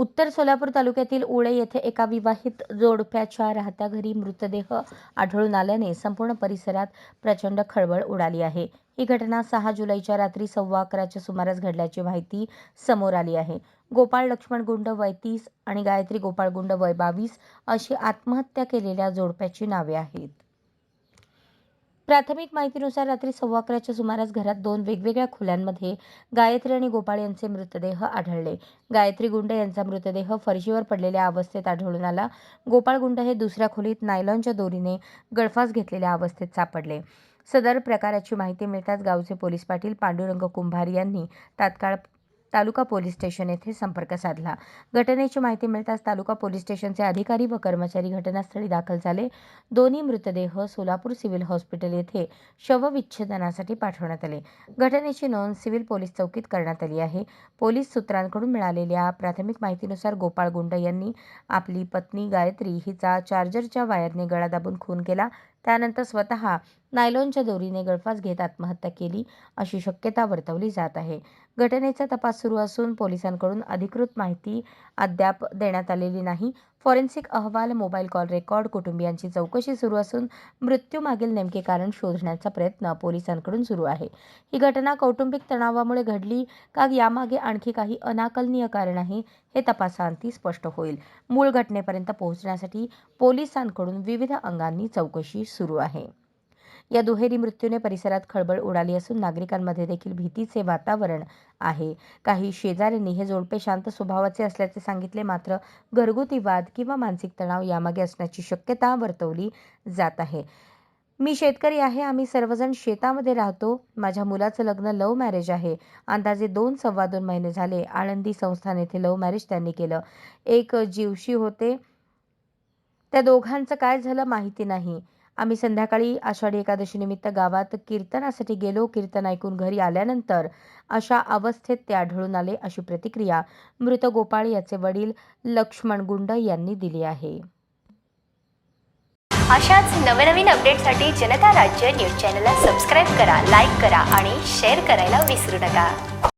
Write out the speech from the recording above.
उत्तर सोलापूर तालुक्यातील उळे येथे एका विवाहित जोडप्याच्या राहत्या घरी मृतदेह आढळून आल्याने संपूर्ण परिसरात प्रचंड खळबळ उडाली आहे. ही घटना सहा जुलैच्या रात्री सव्वा अकराच्या सुमारास घडल्याची माहिती समोर आली आहे. गोपाळ लक्ष्मण गुंड वय तीस आणि गायत्री गोपाळ गुंड वय बावीस अशी आत्महत्या केलेल्या जोडप्याची नावे आहेत. प्राथमिक माहितीनुसार रात्री सव्वा अकराच्या सुमारास घरात दोन वेगवेगळ्या खोल्यांमध्ये गायत्री आणि गोपाळ यांचे मृतदेह आढळले. गायत्री गुंड यांचा मृतदेह फरशीवर पडलेल्या अवस्थेत आढळून आला. गोपाळ गुंड हे दुसऱ्या खोलीत नायलॉनच्या दोरीने गळफास घेतलेल्या अवस्थेत सापडले. सदर प्रकाराची माहिती मिळताच गावचे पोलीस पाटील पांडुरंग कुंभार यांनी तात्काळ तालुका पोलीस स्टेशन येथे संपर्क साधला. घटनेची माहिती मिळताच तालुका पोलीस स्टेशनचे अधिकारी व कर्मचारी घटनास्थळी दाखल झाले. दोन्ही मृतदेह सोलापूर सिव्हिल हॉस्पिटल येथे शवविच्छेदनासाठी पाठवण्यात आले. घटनेची नोंद सिव्हिल पोलीस चौकीत करण्यात आली आहे. पोलीस सूत्रांकडून मिळालेल्या प्राथमिक माहितीनुसार गोपाळ गुंड यांनी आपली पत्नी गायत्री हिचा चार्जरच्या वायरने गळा दाबून खून केला. त्यानंतर स्वतः नायलॉनच्या दोरीने गळफास घेत आत्महत्या केली अशी शक्यता वर्तवली जात आहे. घटनेचा तपास सुरू असून पोलिसांकडून अधिकृत माहिती अद्याप देण्यात आलेली नाही. फॉरेन्सिक अहवाल मोबाईल कॉल रेकॉर्ड कुटुंबियांची चौकशी सुरू असून मृत्यूमागील नेमके कारण शोधण्याचा प्रयत्न पोलिसांकडून सुरू आहे. ही घटना कौटुंबिक तणावामुळे घडली का? यामागे आणखी काही अनाकलनीय कारण आहे हे तपासांती स्पष्ट होईल. मूळ घटनेपर्यंत पोहोचण्यासाठी पोलिसांकडून विविध अंगांनी चौकशी सुरू आहे. या दुहेरी मृत्यूने परिसरात खळबळ उडाली असून नागरिकांमध्ये देखील भीतीचे वातावरण आहे. काही शेजाऱ्यांनी हे जोडपे शांत स्वभावाचे असल्याचे सांगितले मात्र घरगुती वाद किंवा मानसिक तणाव यामागे असण्याची शक्यता वर्तवली जात आहे. मी शेतकरी आहे आम्ही सर्वजण शेतामध्ये राहतो माझ्या मुलाचं लग्न लव्ह मॅरेज आहे. अंदाजे दोन सव्वा दोन महिने झाले आळंदी संस्थान येथे लव्ह मॅरेज त्यांनी केलं. एक जीवशी होते. त्या दोघांचं काय झालं माहिती नाही. आम्ही संध्याकाळी आषाढी एकादशीनिमित्त गावात कीर्तनासाठी गेलो. कीर्तन ऐकून घरी आल्यानंतर अशा अवस्थेत ते आढळून आले अशी प्रतिक्रिया मृत गोपाळ याचे वडील लक्ष्मण गुंड यांनी दिली आहे. अशाच नवनवीन अपडेटसाठी जनता राज्य न्यूज चॅनलला सबस्क्राईब करा लाईक करा आणि शेअर करायला विसरू नका.